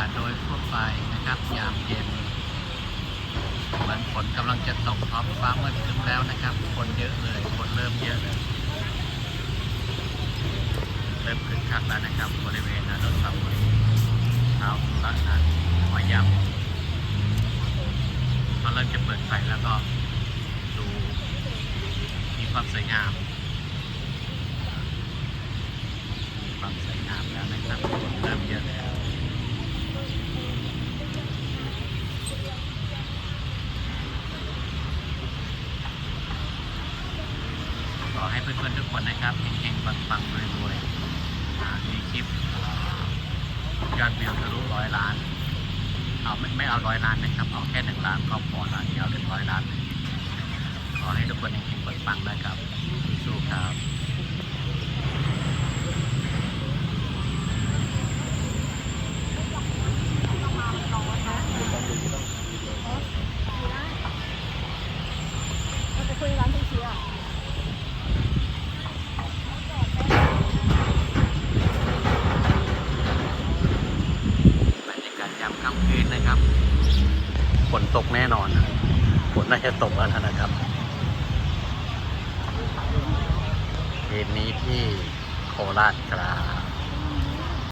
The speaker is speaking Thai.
าศโดยทั่วไปนะครับ ยามเย็นมันฝนกำลังจะตกพร้อมฟ้ามืดขึ้นแล้วนะครับ คนเยอะเลยฝนเริ่มเยอะเลยเริ่มขึ้นคักแล้วนะครับ บริเวณอนุสาวรีเท้าละนันหอยยำพอเริ่มจะเปิดไฟแล้วก็ดูมีความสวยงามความสวยงามแล้วนะครับคนเริ่มเยอะ อให้เพื่อนๆทุกคนนะครับเฮงๆปังๆรวยๆมีคลิปยอดวิวทะลุร้อยล้าน เอาไม่ไม่เอาร้อยล้านนะครับ เอาแค่หนึ่งล้านก็พอละที่เอาถึงร้อยล้าน ขอให้ทุกคนเฮงๆปังๆนะครับสู้ครับ เราไปคุยร้านซูชิอะ บรรยากาศยามค่ำคืนนะครับ ฝนตกแน่นอนฝนน่าจะตกแล้วนะครับคืนนี้ที่โคราชครับ